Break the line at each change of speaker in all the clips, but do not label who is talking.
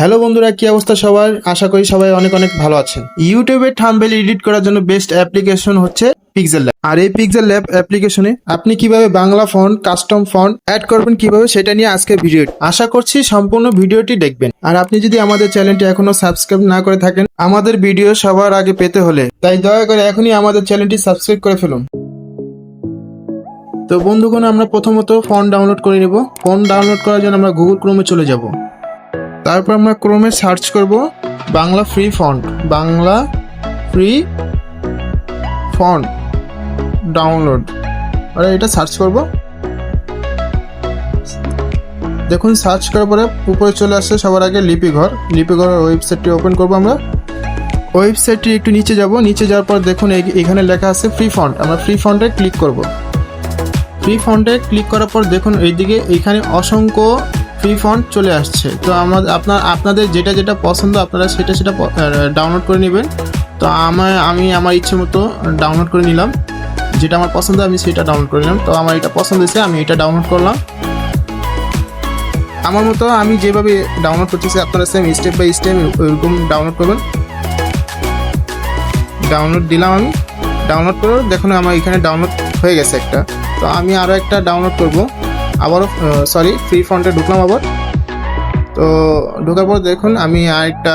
Hello বন্ধুরা, কি অবস্থা সবার? আশা করি সবাই অনেক অনেক ভালো আছেন। ইউটিউবে থাম্বেল এডিট করার জন্য বেস্ট অ্যাপ্লিকেশন হচ্ছে পিক্সেল ল্যাব আর এই পিক্সেল ল্যাব অ্যাপ্লিকেশনে আপনি কীভাবে Bangla font custom font add করবেন, কীভাবে সেটা নিয়ে আজকে ভিডিও আশা করছি সম্পূর্ণ ভিডিওটি দেখবেন। আর আপনি যদি আমাদের চ্যানেলটি এখনও সাবস্ক্রাইব না করে থাকেন, আমাদের ভিডিও সবার আগে পেতে হলে তাই দয়া করে এখনই আমাদের চ্যানেলটি সাবস্ক্রাইব করে ফেলুন। তো বন্ধুগণ, আমরা প্রথমত ফোন ডাউনলোড করে নেব। ফোন ডাউনলোড করার জন্য আমরা গুগল ক্রোমে চলে যাব। তারপর আমরা ক্রোমে সার্চ করব Bangla free font, Bangla free font download. আর, এটা সার্চ করব। দেখুন, সার্চ করার পরে উপরে চলে আসছে সবার আগে লিপিঘর। লিপিঘরের ওয়েবসাইটটি ওপেন করব আমরা। ওয়েবসাইটটি একটু নিচে যাব। নিচে যাওয়ার পর দেখুন এখানে লেখা আছে ফ্রি ফন্ট। আমরা ফ্রি ফন্টে ক্লিক করব। ফ্রি ফন্টে ক্লিক করার পর দেখুন, এইদিকে এখানে অসংখ্য ফ্রি ফন্ট চলে আসছে। তো আমাদের আপনার, আপনাদের যেটা যেটা পছন্দ, আপনারা সেটা সেটা ডাউনলোড করে নেবেন। তো আমার, আমি আমার ইচ্ছে মতো ডাউনলোড করে নিলাম। যেটা আমার পছন্দ, আমি সেটা ডাউনলোড করে নিলাম। তো আমার এটা পছন্দ হয়েছে, আমি এটা ডাউনলোড করলাম। আমার মতো আমি যেভাবে ডাউনলোড করতেছি আপনারা সেম স্টেপ বাই স্টেপ ওইরকম ডাউনলোড করবেন। ডাউনলোড দিলাম আমি। ডাউনলোড করে দেখুন, আমার এখানে ডাউনলোড হয়ে গেছে একটা। তো আমি আরও একটা ডাউনলোড করব। আবারও সরি ফ্রি ফন্টে ঢুকলাম আবার। তো ঢোকার পর দেখুন, আমি আরেকটা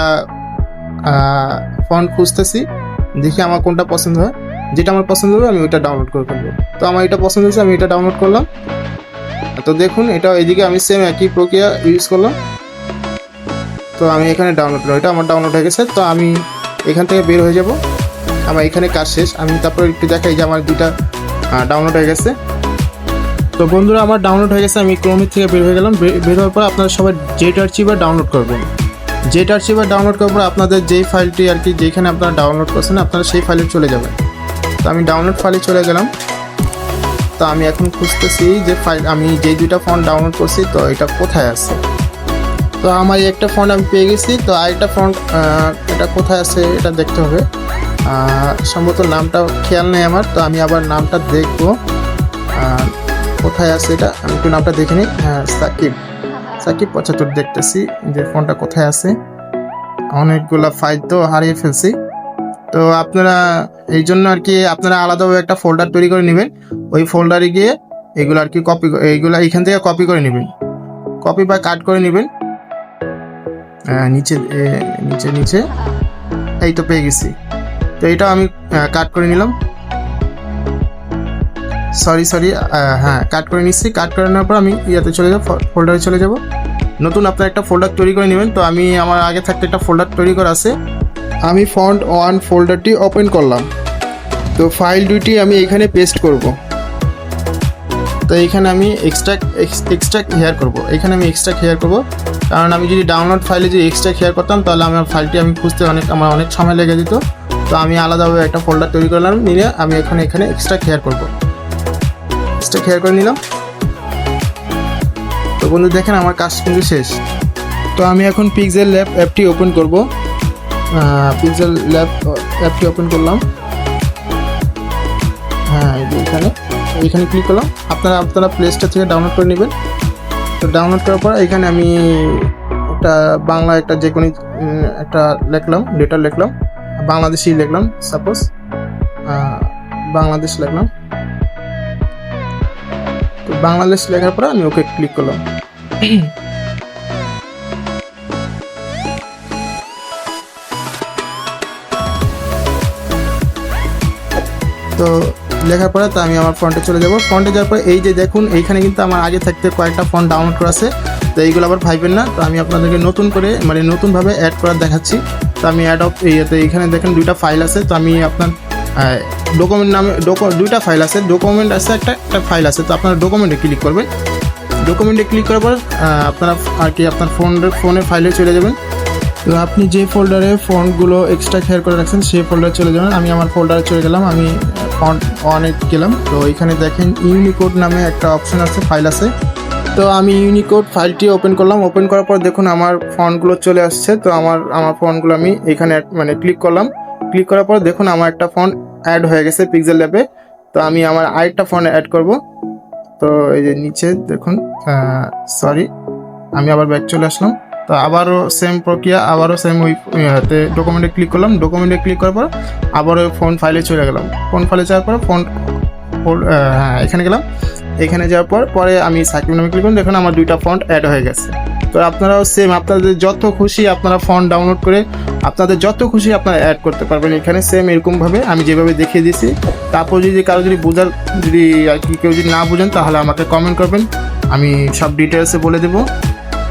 ফন্ট খুঁজতেছি। দেখি আমার কোনটা পছন্দ হয়। যেটা আমার পছন্দ হবে, আমি ওইটা ডাউনলোড করে ফেলব। তো আমার এটা পছন্দ হয়েছে, আমি এটা ডাউনলোড করলাম। তো দেখুন, এটা এদিকে আমি সেম একই প্রক্রিয়া ইউজ করলাম। তো আমি এখানে ডাউনলোড করলাম। এটা আমার ডাউনলোড হয়ে গেছে। তো আমি এখান থেকে বের হয়ে যাব। আমার এখানে কাজ শেষ। আমি তারপর একটু দেখাই যে আমার দুটা ডাউনলোড হয়ে গেছে। তো বন্ধুরা, আমার ডাউনলোড হয়ে গেছে, আমি ক্রোমের থেকে বের হয়ে গেলাম। বের হওয়ার পর আপনারা সবাই জেট আর্চিভার ডাউনলোড করবেন। জেট আর্চিভার ডাউনলোড করার পর আপনাদের যেই ফাইলটি আর কি যেখানে আপনারা ডাউনলোড করছেন, আপনারা সেই ফাইলে চলে যাবেন। তো আমি ডাউনলোড ফাইলে চলে গেলাম। তো আমি এখন খুঁজতেছি যে ফাইল আমি যেই দুইটা ফোন ডাউনলোড করছি, তো এটা কোথায় আছে? তো আমার একটা ফোন আমি পেয়ে গেছি। তো আরেকটা ফোন এটা কোথায় আছে এটা দেখতে হবে। সম্ভবত নামটা খেয়াল নেই আমার। তো আমি আবার নামটা দেখব। কোথায় আছে এটা? আমি একটু নামটা দেখে নিই। হ্যাঁ সাকিব। সাকিব পঁচাত্তর দেখতেছি যে ফোনটা কোথায় আছে। অনেকগুলা ফাইল তো হারিয়ে ফেলছি। তো আপনারা এই জন্য আর কি আপনারা আলাদাভাবে একটা ফোল্ডার তৈরি করে নেবেন। ওই ফোল্ডারে গিয়ে এগুলো আর কি কপি এইগুলো এইখান থেকে কপি করে নেবেন। কপি বা কাট করে নেবেন। আহ, নিচে নিচে নিচে। এই তো পেয়ে গেছি। তো এটা আমি কাট করে নিলাম। সরি সরি হ্যাঁ কাট করে নিচ্ছি। কাট করে নেওয়ার পর আমি ইয়াতে চলে যাব ফোল্ডারে চলে যাব। নতুন আপনার একটা ফোল্ডার তৈরি করে নেবেন। তো আমি আমার আগে থাকতে একটা ফোল্ডার তৈরি করা আছে। আমি ফন্ট ওয়ান ফোল্ডারটি ওপেন করলাম। তো ফাইল দুইটি আমি এখানে পেস্ট করব। তো এখানে আমি এক্সট্রা এক্সট্রা হেয়ার করব। এখানে আমি এক্সট্রা হেয়ার করব। কারণ আমি যদি ডাউনলোড ফাইলে যদি এক্সট্রা হেয়ার করতাম, তাহলে আমার ফাইলটি আমি খুঁজতে অনেক, আমার অনেক সময় লেগে যেত। তো আমি আলাদাভাবে একটা ফোল্ডার তৈরি করলাম। নিয়ে আমি এখানে এখানে এক্সট্রা হেয়ার করব। এক্সট্রা হেয়ার করে নিলাম। তো বন্ধু, দেখেন আমার কাজ কিন্তু শেষ। তো আমি এখন পিক্সেল ল্যাব অ্যাপটি ওপেন করব। পিক্সেল ল্যাব অ্যাপটি ওপেন করলাম। হ্যাঁ এখানে। এইখানে ক্লিক করলাম। আপনারা আপনারা প্লে স্টোর থেকে ডাউনলোড করে নেবেন। তো ডাউনলোড করার পর এখানে আমি একটা বাংলা একটা যে কোনো একটা লিখলাম লেটার লিখলাম। বাংলাদেশি লিখলাম সাপোজ বাংলাদেশ লিখলাম। বাংলাদেশ লেখার পরে আমি ওকে ক্লিক করলাম। তো লেখার পরে তো আমি আমার ফন্টে চলে যাব। ফন্টে যাওয়ার পরে এই যে দেখুন, এইখানে কিন্তু আমার আগে থাকতে কয়েকটা ফন্ট ডাউনলোড করা আছে। তো এইগুলো আবার ভাইবেন না। তো আমি আপনাদেরকে নতুন করে মানে নতুনভাবে অ্যাড করার দেখাচ্ছি। তো আমি অ্যাড অফ ইয়েতে, এইখানে দেখেন দুইটা ফাইল আছে। তো আমি আপনার ডকুমেন্ট নামে দুইটা ফাইল আছে ডকুমেন্ট আছে একটা একটা ফাইল আছে, তো আপনারা ডকুমেন্টে ক্লিক করবেন। ডকুমেন্টে ক্লিক করার পর আপনারা আর কি আপনার ফোনের ফোনে ফাইলে চলে যাবেন। তো আপনি যে ফোল্ডারে ফন্টগুলো এক্সট্রা খেয়ার করে রাখছেন সেই ফোল্ডারে চলে যাবেন। আমি আমার ফোল্ডারে চলে গেলাম, আমি ফন্ট ওয়ানে গেলাম। তো এখানে দেখেন ইউনিকোড নামে একটা অপশন আছে ফাইল আছে। তো আমি ইউনিকোড ফাইলটি ওপেন করলাম। ওপেন করার পর দেখুন আমার ফন্টগুলো চলে আসছে। তো আমার আমার ফন্টগুলো আমি এখানে মানে ক্লিক করলাম। ক্লিক করার পর দেখুন আমার একটা ফন্ট অ্যাড হয়ে গেছে পিক্সেল ল্যাবে তো আমি আমার আরেকটা ফন্ট অ্যাড করব। তো এই যে নিচে দেখুন সরি আমি আবার ব্যাক চলে আসলাম। তো আবারও সেম প্রক্রিয়া, আবারও সেম ওই ডকুমেন্টে ক্লিক করলাম। ডকুমেন্টে ক্লিক করার পর আবারও ফোন ফাইলে চলে গেলাম। ফোন ফাইলে যাওয়ার পর ফোন হ্যাঁ এখানে গেলাম। এখানে যাওয়ার পর পরে আমি সাকিব নামে ক্লিক করলাম। দেখুন আমার দুইটা ফন্ট অ্যাড হয়ে গেছে। তো আপনারাও সেম আপনাদের যত খুশি আপনারা ফন্ট ডাউনলোড করে আপনাদের যত খুশি আপনারা অ্যাড করতে পারবেন এখানে সেম এরকমভাবে আমি যেভাবে দেখিয়ে দিয়েছি। তারপর যদি কারও যদি বোঝার, যদি আর কি কেউ যদি না বোঝেন তাহলে আমাকে কমেন্ট করবেন। আমি সব ডিটেলসে বলে দেবো।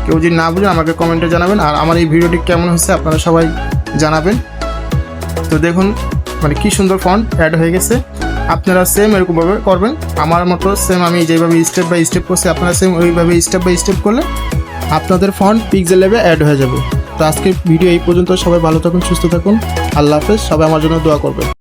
কেউ যদি না বুঝেন আমাকে কমেন্টে জানাবেন। আর আমার এই ভিডিওটি কেমন হচ্ছে আপনারা সবাই জানাবেন। তো দেখুন মানে কি সুন্দর ফন্ট অ্যাড হয়ে গেছে। আপনারা সেম এরকমভাবে করবেন। আমার মতো সেম আমি যেভাবে স্টেপ বাই স্টেপ করছি, আপনারা সেম ওইভাবে স্টেপ বাই স্টেপ করলে আপনাদের ফন্ট পিক্সেল লেভে অ্যাড হয়ে যাবে। তো আজকের ভিডিও এই পর্যন্ত। সবাই ভালো থাকুন, সুস্থ থাকুন। আল্লাহ হাফেজ। সবাই আমার জন্য দোয়া করবেন